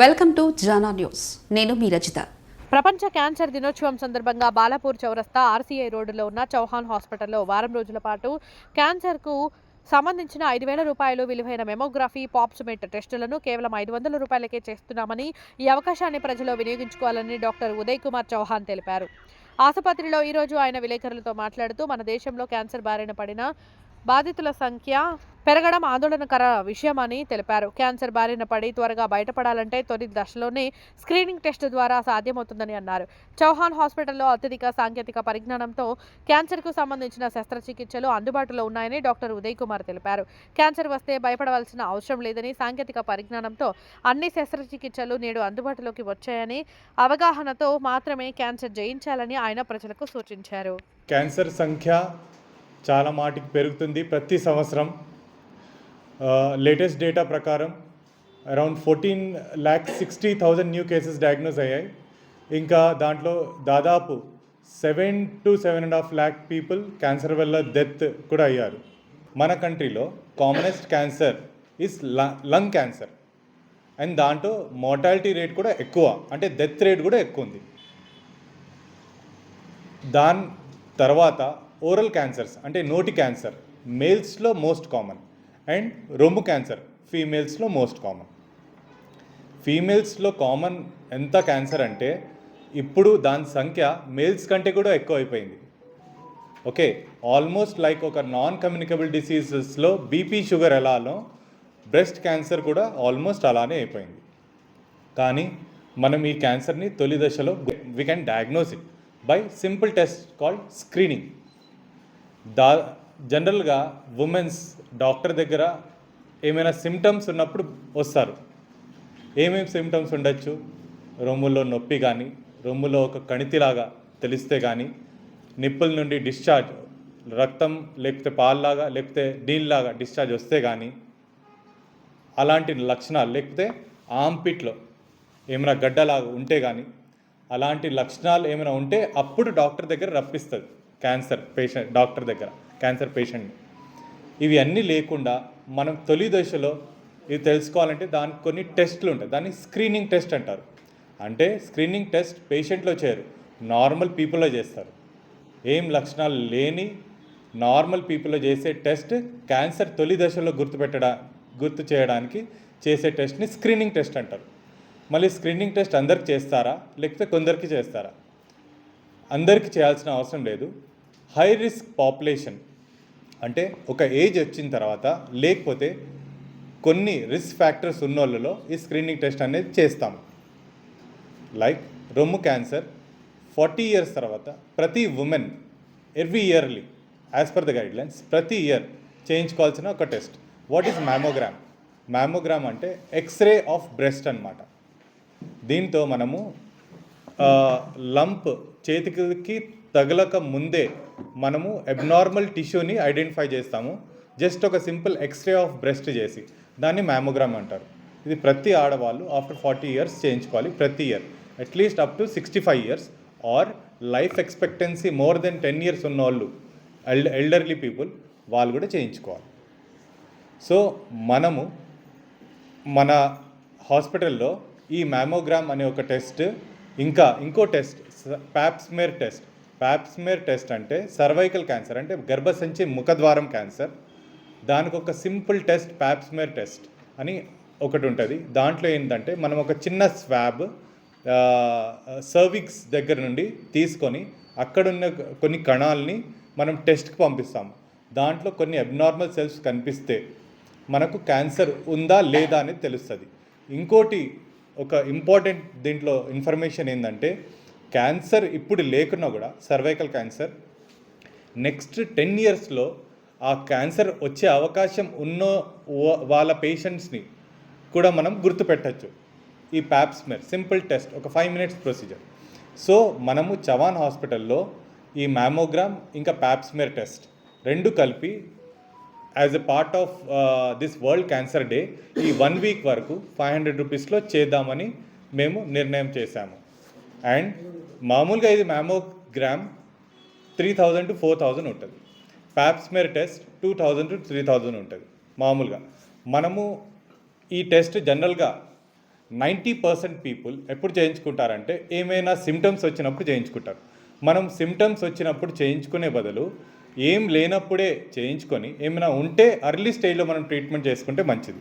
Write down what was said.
Welcome to Jana news. నేను మీ రచిత. ప్రపంచ cancer దినోత్సవం సందర్భంగా బాలాపూర్ చౌరస్తా ఆర్సీఐ రోడ్డులో ఉన్న చౌహాన్ హాస్పిటల్లో వారం రోజుల పాటు క్యాన్సర్కు సంబంధించిన ఐదు వేల రూపాయలు విలువైన మెమోగ్రఫీ పాప్స్మెట్ టెస్టులను కేవలం ఐదు వందల రూపాయలకే చేస్తున్నామని ఈ అవకాశాన్ని ప్రజలు వినియోగించుకోవాలని డాక్టర్ ఉదయ్ కుమార్ చౌహాన్ తెలిపారు. ఆసుపత్రిలో ఈరోజు ఆయన విలేకరులతో మాట్లాడుతూ మన దేశంలో క్యాన్సర్ బారిన పడిన బాధితుల సంఖ్య పెరగడం ఆందోళనకర విషయమని తెలిపారు. క్యాన్సర్ బారిన పడి త్వరగా బయటపడాలంటే తొలి దశలోనే స్క్రీనింగ్ టెస్ట్ ద్వారా సాధ్యమవుతుందని అన్నారు. చౌహాన్ హాస్పిటల్లో అత్యధిక సాంకేతిక పరిజ్ఞానంతో క్యాన్సర్కు సంబంధించిన శస్త్రచికిత్సలు అందుబాటులో ఉన్నాయని డాక్టర్ ఉదయ్ కుమార్ తెలిపారు. క్యాన్సర్ వస్తే భయపడవలసిన అవసరం లేదని సాంకేతిక పరిజ్ఞానంతో అన్ని శస్త్రచికిత్సలు నేడు అందుబాటులోకి వచ్చాయని అవగాహనతో మాత్రమే క్యాన్సర్ జయించాలని ఆయన ప్రజలకు సూచించారు. క్యాన్సర్ సంఖ్య చాలా మాటికి పెరుగుతుంది ప్రతి సంవత్సరం. లేటెస్ట్ డేటా ప్రకారం around fourteen lakh sixty thousand new cases diagnose అయ్యాయి. ఇంకా దాంట్లో దాదాపు seven to seven and half lakh people cancer వల్ల డెత్ కూడా అయ్యారు. మన కంట్రీలో commonest cancer is lung cancer and దాంట్లో మోర్టాలిటీ రేట్ కూడా ఎక్కువ అంటే డెత్ రేట్ కూడా ఎక్కువ ఉంది. దాని తర్వాత ఓరల్ క్యాన్సర్స్ అంటే నోటి క్యాన్సర్ మేల్స్లో మోస్ట్ కామన్ అండ్ రొమ్ము క్యాన్సర్ ఫీమేల్స్లో మోస్ట్ కామన్ ఫీమేల్స్లో కామన్ ఎంత క్యాన్సర్ అంటే ఇప్పుడు దాని సంఖ్య మేల్స్ కంటే కూడా ఎక్కువ అయిపోయింది. ఓకే ఆల్మోస్ట్ లైక్ ఒక నాన్ కమ్యూనికబుల్ డిసీజెస్లో బీపీ షుగర్ ఎలానో బ్రెస్ట్ క్యాన్సర్ కూడా ఆల్మోస్ట్ అలానే అయిపోయింది. కానీ మనం ఈ క్యాన్సర్ని తొలి దశలో we can diagnose it by simple test called screening దా జనరల్గా ఉమెన్స్ డాక్టర్ దగ్గర ఏమైనా సిమ్టమ్స్ ఉన్నప్పుడు వస్తారు. ఏమేమి సిమ్టమ్స్ ఉండొచ్చు? రొమ్ములో నొప్పి కానీ రొమ్ములో ఒక కణితిలాగా తెలిస్తే కానీ నిప్పుల నుండి డిశ్చార్జ్ రక్తం లేకపోతే పాల్లాగా లేకపోతే నీళ్ళలాగా డిశ్చార్జ్ వస్తే కానీ అలాంటి లక్షణాలు లేకపోతే ఆంపిట్లో ఏమైనా గడ్డలాగా ఉంటే కానీ అలాంటి లక్షణాలు ఏమైనా ఉంటే అప్పుడు డాక్టర్ దగ్గర రప్పిస్తుంది. క్యాన్సర్ పేషెంట్ డాక్టర్ దగ్గర క్యాన్సర్ పేషెంట్ని ఇవి అన్నీ లేకుండా మనం తొలి దశలో ఇది తెలుసుకోవాలంటే దానికి కొన్ని టెస్ట్లు ఉంటాయి. దాన్ని స్క్రీనింగ్ టెస్ట్ అంటారు. అంటే స్క్రీనింగ్ టెస్ట్ పేషెంట్లో చేయరు. నార్మల్ పీపుల్లో చేస్తారు. ఏం లక్షణాలు లేని నార్మల్ పీపుల్లో చేసే టెస్ట్ క్యాన్సర్ తొలి దశలో గుర్తుపెట్టడా గుర్తు చేయడానికి చేసే టెస్ట్ని స్క్రీనింగ్ టెస్ట్ అంటారు. మళ్ళీ స్క్రీనింగ్ టెస్ట్ అందరికి చేస్తారా? లేకపోతే కొందరికి చేస్తారా? అందరికీ చేయాల్సిన అవసరం లేదు. హై రిస్క్ పాపులేషన్ అంటే ఒక ఏజ్ వచ్చిన తర్వాత లేకపోతే కొన్ని రిస్క్ ఫ్యాక్టర్స్ ఉన్న వాళ్ళలో ఈ స్క్రీనింగ్ టెస్ట్ అనేది చేస్తాము లైక్ రొమ్ము క్యాన్సర్ ఫార్టీ ఇయర్స్ తర్వాత ప్రతి women every yearly as per the guidelines ప్రతి ఇయర్ చేయించుకోవాల్సిన ఒక test. What is mammogram mammogram అంటే ఎక్స్రే ఆఫ్ బ్రెస్ట్ అన్నమాట. దీంతో మనము లంప్ చేతికి తగలక ముందే మనము అబ్నార్మల్ టిష్యూని ఐడెంటిఫై చేస్తాము. జస్ట్ ఒక simple x ray of breast చేసి దాన్ని మ్యామోగ్రామ్ అంటారు. ఇది ప్రతి ఆడవాళ్ళు ఆఫ్టర్ ఫార్టీ ఇయర్స్ చేయించుకోవాలి ప్రతి year at least up to sixty five years or life expectancy more than ten years ఉన్న వాళ్ళు ఎల్డ ఎల్డర్లీ పీపుల్ వాళ్ళు కూడా చేయించుకోవాలి. సో మనము మన హాస్పిటల్లో ఈ మ్యామోగ్రామ్ అనే ఒక టెస్ట్ ఇంకా ఇంకో test pap smear test pap smear test అంటే సర్వైకల్ క్యాన్సర్ అంటే గర్భసంచి ముఖద్వారం క్యాన్సర్. దానికి ఒక సింపుల్ టెస్ట్ ప్యాప్స్మేర్ టెస్ట్ అని ఒకటి ఉంటుంది. దాంట్లో ఏంటంటే మనం ఒక చిన్న స్వాబ్ సర్విక్స్ దగ్గర నుండి తీసుకొని అక్కడున్న కొన్ని కణాలని మనం టెస్ట్కి పంపిస్తాము. దాంట్లో కొన్ని అబ్నార్మల్ సెల్స్ కనిపిస్తే మనకు క్యాన్సర్ ఉందా లేదా అనేది తెలుస్తుంది. ఇంకోటి ఒక ఇంపార్టెంట్ దీంట్లో ఇన్ఫర్మేషన్ ఏంటంటే క్యాన్సర్ ఇప్పుడు లేకున్నా కూడా సర్వైకల్ క్యాన్సర్ నెక్స్ట్ టెన్ ఇయర్స్లో ఆ క్యాన్సర్ వచ్చే అవకాశం ఉన్న వాళ్ళ పేషెంట్స్ని కూడా మనం గుర్తుపెట్టచ్చు. ఈ ప్యాప్స్మెర్ సింపుల్ టెస్ట్ ఒక ఫైవ్ మినిట్స్ ప్రొసీజర్. సో మనము చవాన్ హాస్పిటల్లో ఈ మ్యామోగ్రామ్ ఇంకా ప్యాప్స్మెర్ టెస్ట్ రెండు కలిపి as a part of this world cancer day ఈ వన్ వీక్ వరకు ఫైవ్ హండ్రెడ్ రూపీస్లో చేద్దామని మేము నిర్ణయం చేశాము. అండ్ మామూలుగా ఇది mammogram three thousand to four thousand ఉంటుంది. Pap smear test two thousand to three thousand ఉంటుంది మామూలుగా. మనము ఈ టెస్ట్ జనరల్గా నైంటీ పర్సెంట్ పీపుల్ ఎప్పుడు చేయించుకుంటారంటే ఏమైనా సిమ్టమ్స్ వచ్చినప్పుడు చేయించుకుంటారు. మనం సిమ్టమ్స్ వచ్చినప్పుడు చేయించుకునే బదులు ఏం లేనప్పుడే చేయించుకొని ఏమైనా ఉంటే అర్లీ స్టేజ్లో మనం ట్రీట్మెంట్ చేసుకుంటే మంచిది.